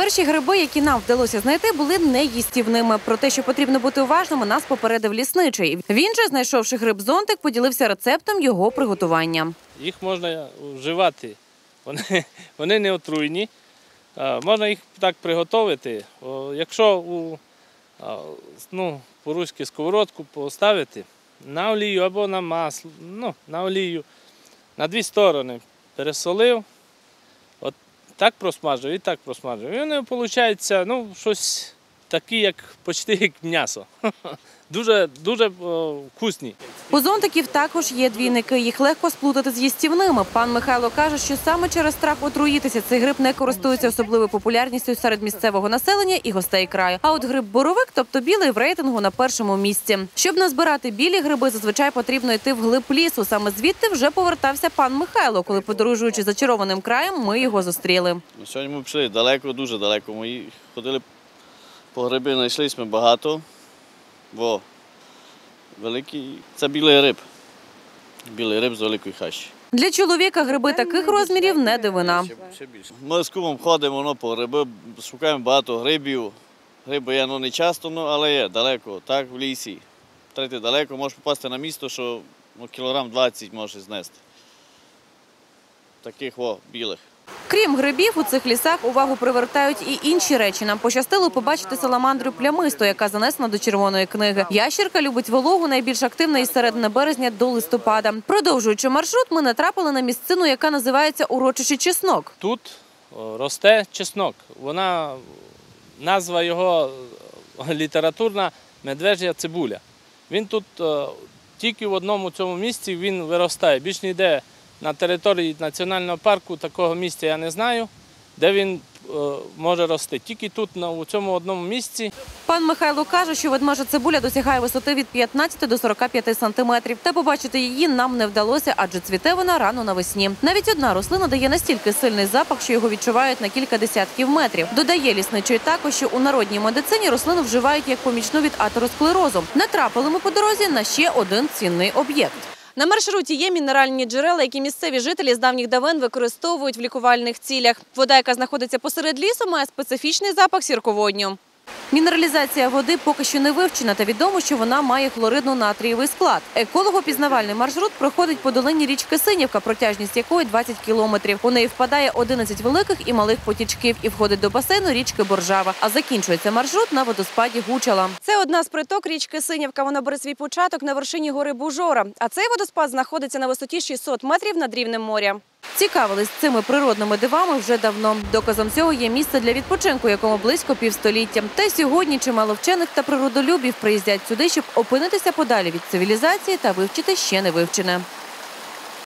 Перші гриби, які нам вдалося знайти, були неїстівними. Про те, що потрібно бути уважними, нас попередив лісничий. Він же, знайшовши гриб зонтик, поділився рецептом його приготування. Їх можна вживати. Вони, вони не отруйні. Можна їх так приготувати. Якщо у ну, по-руськи сковородку поставити на олію або на масло, ну, на олію, на дві сторони пересолив, так просмажую і так просмажую. І вони виходить, ну, щось таке, як почти як м'ясо. Дуже, дуже о, вкусні. У зонтиків також є двійники. Їх легко сплутати з їстівними. Пан Михайло каже, що саме через страх отруїтися цей гриб не користується особливою популярністю серед місцевого населення і гостей краю. А от гриб боровик, тобто білий, в рейтингу на першому місці. Щоб назбирати білі гриби, зазвичай потрібно йти в глиб лісу. Саме звідти вже повертався пан Михайло. Коли подорожуючи зачарованим краєм, ми його зустріли. Ну, Сьогодні ми пішли далеко, дуже далеко. Ми ходили по гриби, знайшли ми багато. Бо великий це білий риб. Білий риб з великої хащі. Для чоловіка гриби таких розмірів не дивина. Ми з кумом ходимо ну, по гриби, шукаємо багато грибів. Гриби є ну, не часто, ну, але є далеко, так, в лісі. Третє далеко, можеш попасти на місто, що ну, кілограм 20 можеш знести. Таких о, білих. Крім грибів, у цих лісах увагу привертають і інші речі. Нам пощастило побачити саламандру плямисту, яка занесена до червоної книги. Ящірка любить вологу найбільш активна із середини березня до листопада. Продовжуючи маршрут, ми натрапили на місцину, яка називається урочище чеснок. Тут росте чеснок. Вона назва його е, літературна медвежя цибуля. Він тут е, тільки в одному цьому місці він виростає. Більш ніде на території національного парку такого місця я не знаю, де він е, може рости. Тільки тут, на у цьому одному місці. Пан Михайло каже, що ведмежа цибуля досягає висоти від 15 до 45 сантиметрів. Та побачити її нам не вдалося, адже цвіте вона рано навесні. Навіть одна рослина дає настільки сильний запах, що його відчувають на кілька десятків метрів. Додає лісничий також, що у народній медицині рослину вживають як помічну від атеросклерозу. Натрапили ми по дорозі на ще один цінний об'єкт. На маршруті є мінеральні джерела, які місцеві жителі з давніх давен використовують в лікувальних цілях. Вода, яка знаходиться посеред лісу, має специфічний запах сірководню. Мінералізація води поки що не вивчена, та відомо, що вона має хлоридно-натрієвий склад. Еколого-пізнавальний маршрут проходить по долині річки Синівка, протяжність якої 20 кілометрів. У неї впадає 11 великих і малих потічків і входить до басейну річки Боржава. А закінчується маршрут на водоспаді Гучала. Це одна з приток річки Синівка. Вона бере свій початок на вершині гори Бужора. А цей водоспад знаходиться на висоті 600 метрів над рівнем моря. Цікавились цими природними дивами вже давно. Доказом цього є місце для відпочинку, якому близько півстоліття. Та й сьогодні чимало вчених та природолюбів приїздять сюди, щоб опинитися подалі від цивілізації та вивчити ще не вивчене.